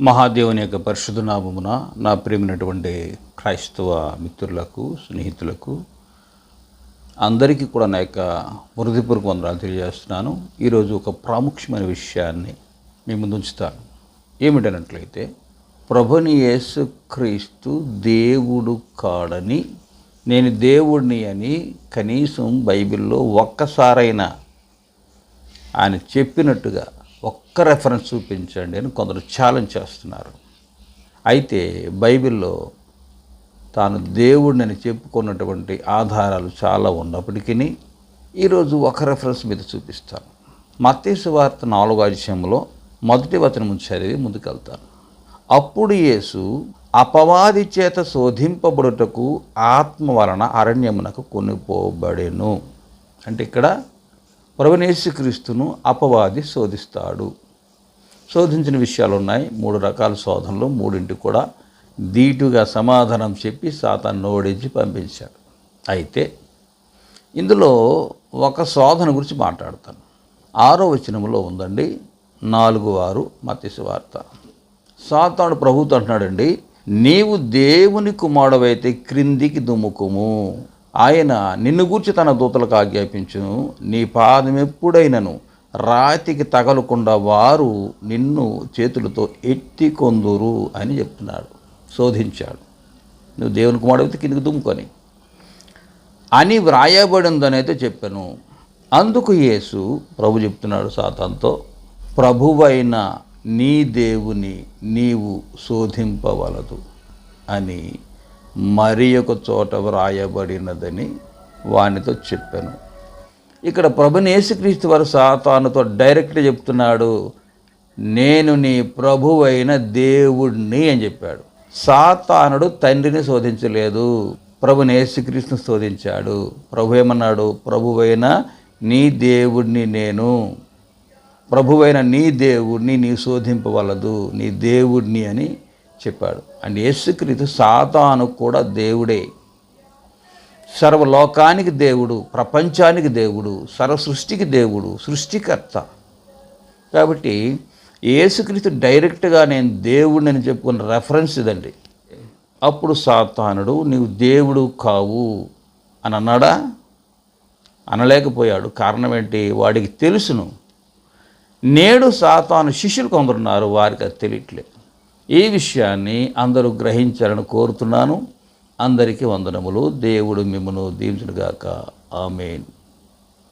మహాదేవుని యొక్క పరిశుద్ధ నామమున నా ప్రేమైనటువంటి క్రైస్తవ మిత్రులకు స్నేహితులకు అందరికీ కూడా నా యొక్క హృదయపూర్వక వందనాలు తెలియజేస్తున్నాను. ఈరోజు ఒక ప్రాముఖ్యమైన విషయాన్ని మీ ముందు ఉంచుతాను. ఏమిటనట్లయితే ప్రభుని యేసు క్రీస్తు దేవుడు కాడని నేను దేవుడిని అని కనీసం బైబిల్లో ఒక్కసారైనా ఆయన చెప్పినట్టుగా ఒక్క రెఫరెన్స్ చూపించండి అని కొందరు ఛాలెంజ్ చేస్తున్నారు. అయితే బైబిల్లో తాను దేవుడిని చెప్పుకున్నటువంటి ఆధారాలు చాలా ఉన్నప్పటికీ ఈరోజు ఒక రెఫరెన్స్ మీద చూపిస్తాను. మత్తేసు వార్త నాలుగో అధ్యాయంలో మొదటి వచనం చదివి ముందుకెళ్తాను. అప్పుడు యేసు అపవాది చేత శోధింపబడుటకు ఆత్మ వలన అరణ్యమునకు కొనిపోబడెను. అంటే ఇక్కడ ప్రభునేసుక్రీస్తును అపవాది శోధిస్తాడు. శోధించిన విషయాలు ఉన్నాయి మూడు రకాల శోధనలు మూడింటికి కూడా దీటుగా సమాధానం చెప్పి సాతాన్ని ఓడించి పంపించాడు. అయితే ఇందులో ఒక శోధన గురించి మాట్లాడతాను. ఆరో వచనంలో ఉందండి. నాలుగు వారు మత్స్య వార్త. సాతాను ప్రభుత్వం అంటున్నాడండి నీవు దేవుని కుమారుడవైతే క్రిందికి దుమ్ముకుము. ఆయన నిన్ను గూర్చి తన దూతలకు ఆజ్ఞాపించును. నీ పాదం ఎప్పుడైనను రాతికి తగలకుండా వారు నిన్ను చేతులతో ఎత్తి కొందురు అని చెప్తున్నాడు. శోధించాడు. నువ్వు దేవుని కుమారుడైతే కిందికి దుమ్ముకొని అని వ్రాయబడిందనైతే చెప్పాను. అందుకు యేసు ప్రభు చెప్తున్నాడు సాతంతో ప్రభువైన నీ దేవుని నీవు శోధింపవలదు అని మరి ఒక చోట వ్రాయబడినదని వానితో చెప్పాను. ఇక్కడ ప్రభుని యేసుక్రీస్తు వారు సాతానుతో డైరెక్ట్గా చెప్తున్నాడు నేను నీ ప్రభువైన దేవుణ్ణి అని చెప్పాడు. సాతానుడు తండ్రిని శోధించలేదు ప్రభుని యేసుక్రీస్తుని శోధించాడు. ప్రభు ఏమన్నాడు? ప్రభువైన నీ దేవుణ్ణి నేను ప్రభువైన నీ దేవుణ్ణి నీ శోధింపవలదు నీ దేవుడిని అని చెప్పాడు. అండ్ యేసుక్రీస్తు సాతాను కూడా దేవుడే. సర్వలోకానికి దేవుడు ప్రపంచానికి దేవుడు సర్వ సృష్టికి దేవుడు సృష్టికర్త. కాబట్టి యేసుక్రీస్తు డైరెక్ట్గా నేను దేవుడిని అని చెప్పుకున్న రెఫరెన్స్ ఇదండి. అప్పుడు సాతానుడు నీవు దేవుడు కావు అని అన్నాడా? అనలేకపోయాడు. కారణం ఏంటి? వాడికి తెలుసును. నేడు సాతాను శిష్యులు కొందరున్నారు వారికి అది తెలియట్లేదు. ఈ విషయాన్ని అందరూ గ్రహించాలని కోరుతున్నాను. అందరికీ వందనములు. దేవుడు మిమ్మను దీవించుగాక ఆమెన్.